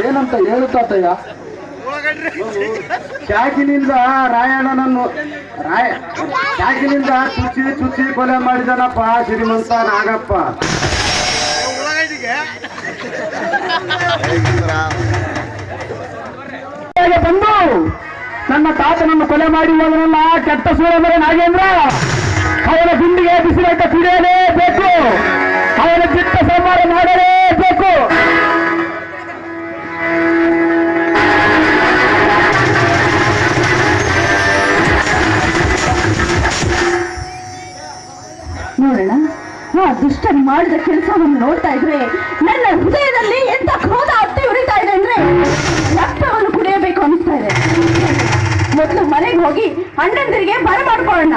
ಏನಂತ ಹೇಳುತ್ತಾತಯ್ಯ ಚಾಕಿನಿಂದ ರಾಯಣ್ಣನನ್ನು ರಾಯ ಚಾಕಿನಿಂದ ಚುಚ್ಚಿ ಚುಚ್ಚಿ ಕೊಲೆ ಮಾಡಿದನಪ್ಪ ಶ್ರೀಮಂತ ನಾಗಪ್ಪ. ಬಂದು ನನ್ನ ತಾತನನ್ನು ಕೊಲೆ ಮಾಡಿ ಕೆಟ್ಟ ಸೂರ್ಯ ನಾಗೇಂದ್ರ. ಅವನ ಗುಂಡಿಗೆ ಬಿಸಿಲಟ್ಟ ಕುಡಿಯಲೇಬೇಕು ನೋಡೋಣ. ಆ ದುಷ್ಟನ್ ಮಾಡಿದ ಕೆಲಸವನ್ನು ನೋಡ್ತಾ ಇದ್ರೆ ನನ್ನ ಹೃದಯದಲ್ಲಿ ಎಂತ ಕ್ರೋಧ ಅತ್ತಿ ಉರಿತಾ ಇದೆ ಅಂದ್ರೆ ರಕ್ತವನ್ನು ಕುಡಿಯಬೇಕು ಅನಿಸ್ತಾ ಇದೆ. ಮೊದಲು ಮನೆಗೆ ಹೋಗಿ ಅಣ್ಣಂದಿರಿಗೆ ಬರ ಮಾಡ್ಕೊಳ್ಳೋಣ